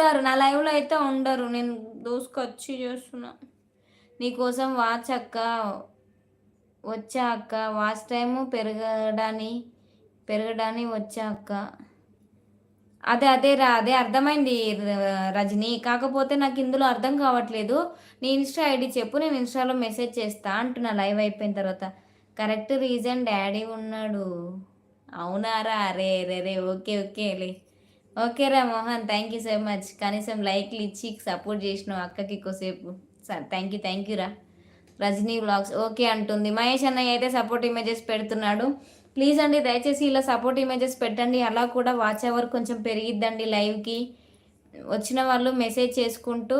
ఉంటారు. నా లైవ్లో అయితే ఉండరు. నేను దోసుకొచ్చి చేస్తున్నా. నీకోసం వాచ్ అక్క వచ్చా అక్క. వాచ్ టైము పెరగడాని పెరగడాని వచ్చా అక్క. అదే అదే రా అదే అర్థమైంది రజని. కాకపోతే నాకు ఇందులో అర్థం కావట్లేదు. నీ ఇన్స్టా ఐడి చెప్పు నేను ఇన్స్టాలో మెసేజ్ చేస్తా అంటున్నా లైవ్ అయిపోయిన తర్వాత. కరెక్ట్ రీజన్ డాడీ ఉన్నాడు. అవునారా అరే రే రే ఓకే ఓకే లే. ఓకే రా Mohan thank you so much కనీసం లైక్లు ఇచ్చి సపోర్ట్ చేసిన అక్కకి ఎక్కువసేపు థ్యాంక్ యూ థ్యాంక్ యూ రా. రజనీ బ్లాగ్స్ ఓకే అంటుంది. మహేష్ అన్నయ్య అయితే సపోర్ట్ ఇమేజెస్ పెడుతున్నాడు. ప్లీజ్ అండి దయచేసి ఇలా సపోర్ట్ ఇమేజెస్ పెట్టండి. అలా కూడా వాచ్ అవర్ కొంచెం పెరిగిద్దండి లైవ్కి వచ్చిన వాళ్ళు మెసేజ్ చేసుకుంటూ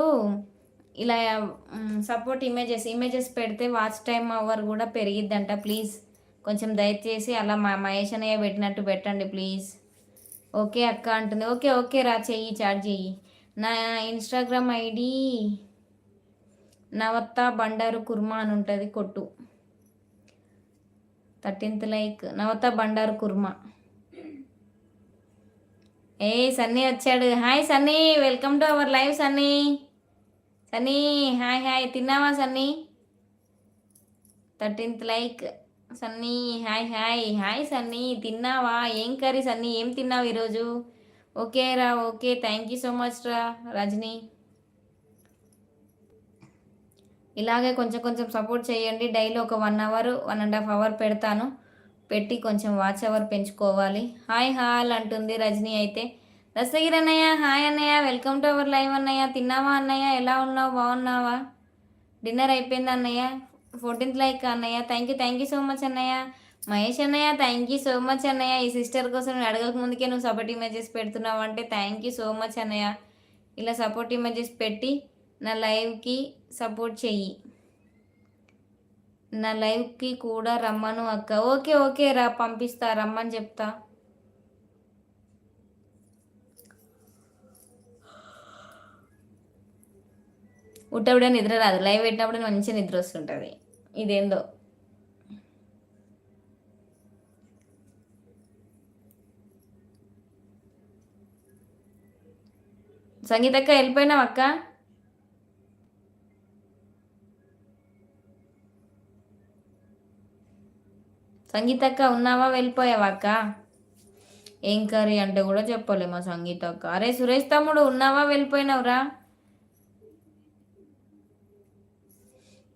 ఇలా సపోర్ట్ ఇమేజెస్ ఇమేజెస్ పెడితే వాచ్ టైం అవర్ కూడా పెరిగిద్దంట. ప్లీజ్ కొంచెం దయచేసి అలా మా మహేష్ అన్నయ్య పెట్టినట్టు పెట్టండి ప్లీజ్ ఓకే అక్క అంటుంది. ఓకే ఓకే రా చెయ్యి చాట్ చెయ్యి. నా ఇన్స్టాగ్రామ్ ఐడి నవత్త బండారు కుర్మా అని ఉంటుంది కొట్టు. Thirteenth like Navatha Bandaru Kurma. ఏ సన్నీ వచ్చాడు. Hi Sunny welcome to our live Sunny. Sunny hi hi తిన్నావా Sunny? Thirteenth like Sunny hi hi. Hi Sunny తిన్నావా? ఏం కర్రీ సన్నీ? ఏం తిన్నావు ఈరోజు? ఓకే రా okay. Thank you so much రా రజనీ. ఇలాగే కొంచెం కొంచెం సపోర్ట్ చేయండి. డైలీ ఒక one hour one and half hour పెడతాను. పెట్టి కొంచెం వాచ్ అవర్ పెంచుకోవాలి. హాయ్ హాల్ అంటుంది రజనీ అయితే. దస్తగిరి అన్నయ్య హాయ్ అన్నయ్య. వెల్కమ్ టు అవర్ లైవ్ అన్నయ్య. తిన్నావా అన్నయ్య? ఎలా ఉన్నావు? బాగున్నావా? డిన్నర్ అయిపోయింది అన్నయ్య? ఫోర్టీన్త్ లైక్ అన్నయ్య. Thank you thank you so much అన్నయ్య. మహేష్ అన్నయ్య థ్యాంక్ యూ సో మచ్ అన్నయ్య. ఈ సిస్టర్ కోసం నేను అడగక ముందుకే నువ్వు సపోర్ట్ ఇమేజెస్ పెడుతున్నావు అంటే థ్యాంక్ యూ సో మచ్ అన్నయ్య. ఇలా సపోర్ట్ ఇమేజెస్ పెట్టి నా లైవ్కి సపోర్ట్ చెయ్యి. నా లైవ్కి కూడా రమ్మను అక్క. ఓకే ఓకే రా పంపిస్తా రమ్మని చెప్తా. ఉట్టప్పుడే నిద్ర రాదు. లైవ్ పెట్టినప్పుడు మంచి నిద్ర వస్తుంటుంది. ఇదేందో. సంగీతక్క వెళ్ళిపోయినావు అక్క? సంగీతక్క ఉన్నావా? వెళ్ళిపోయావా అక్క? ఏం కర్రీ అంటే కూడా చెప్పలేమా సంగీతక్క అరే సురేష్ తమ్ముడు ఉన్నావా? వెళ్ళిపోయినావురా.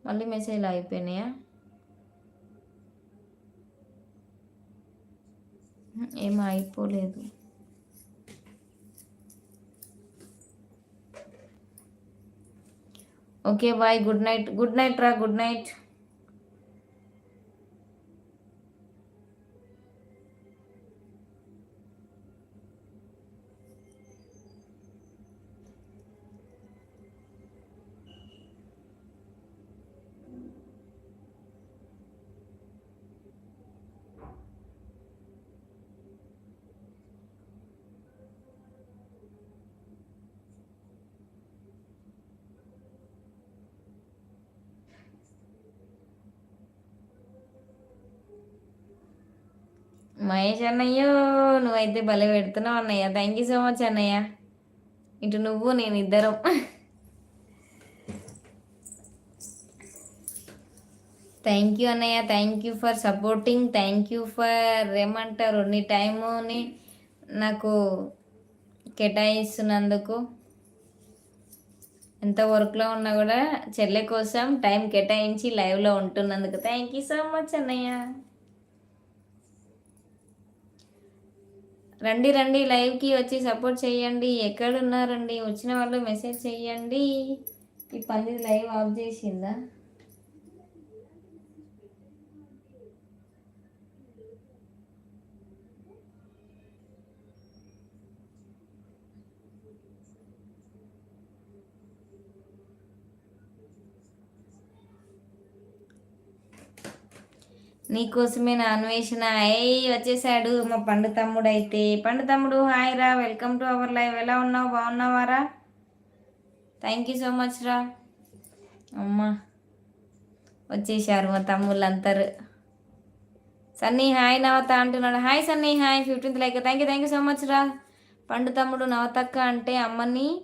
మళ్ళీ మెసేజ్లు అయిపోయినాయా? ఏం అయిపోలేదు. Okay bye good night good night రా. గుడ్ నైట్ మహేష్ అన్నయ్యో నువ్వైతే భలే పెడుతున్నావు అన్నయ్య. థ్యాంక్ యూ సో మచ్ అన్నయ్య. ఇటు నువ్వు నేను ఇద్దరం. థ్యాంక్ యూ అన్నయ్య. Thank you for supporting thank you for ఏమంటారు నీ టైముని నాకు కేటాయిస్తున్నందుకు. ఎంత వర్క్లో ఉన్నా కూడా చెల్లె కోసం టైం కేటాయించి లైవ్లో ఉంటున్నందుకు. థ్యాంక్ యూ సో మచ్ అన్నయ్య. రండి రండి లైవ్కి వచ్చి సపోర్ట్ చేయండి. ఎక్కడున్నారండి? వచ్చిన వాళ్ళు మెసేజ్ చేయండి. ఈ పంది లైవ్ ఆఫ్ చేసిందా? నీకోసమే నా అన్వేషణ. ఏ వచ్చేసాడు మా పండు తమ్ముడు అయితే పండు తమ్ముడు హాయ్ రా. Welcome to our live. ఎలా ఉన్నావు? బాగున్నావారా థ్యాంక్ యూ సో మచ్ రా. అమ్మా వచ్చేసారు మా తమ్ముళ్ళు అంతరు సన్నీ హాయ్ నవత అంటున్నాడు. Hi Sunny hi. Fifteenth like. Thank you thank you so much రా. పండు తమ్ముడు నవతక్క అంటే అమ్మని